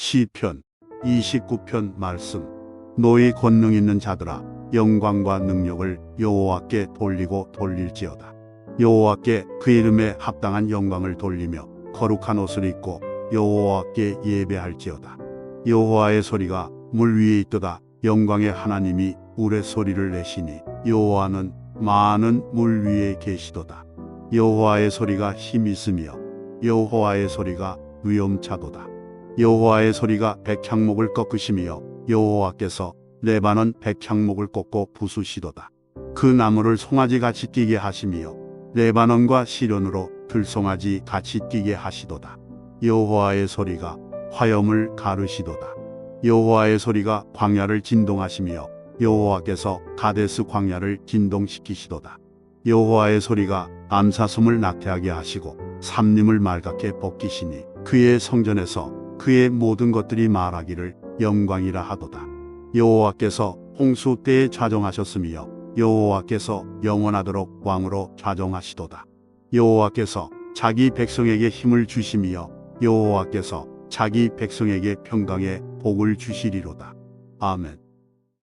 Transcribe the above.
시편 29편 말씀. 너희 권능 있는 자들아 영광과 능력을 여호와께 돌리고 돌릴지어다. 여호와께 그 이름에 합당한 영광을 돌리며 거룩한 옷을 입고 여호와께 예배할지어다. 여호와의 소리가 물 위에 있도다. 영광의 하나님이 울의 소리를 내시니 여호와는 많은 물 위에 계시도다. 여호와의 소리가 힘 있으며 여호와의 소리가 위엄차도다 여호와의 소리가 백향목을 꺾으시며 여호와께서 레바논 백향목을 꺾고 부수시도다. 그 나무를 송아지 같이 뛰게 하시며 레바논과 시련으로 들송아지 같이 뛰게 하시도다. 여호와의 소리가 화염을 가르시도다. 여호와의 소리가 광야를 진동하시며 여호와께서 가데스 광야를 진동시키시도다. 여호와의 소리가 암사슴을 낙태하게 하시고 삼림을 맑게 벗기시니 그의 성전에서 그의 모든 것들이 말하기를 영광이라 하도다. 여호와께서 홍수 때에 좌정하셨으며 여호와께서 영원하도록 왕으로 좌정하시도다. 여호와께서 자기 백성에게 힘을 주시며 여호와께서 자기 백성에게 평강의 복을 주시리로다. 아멘.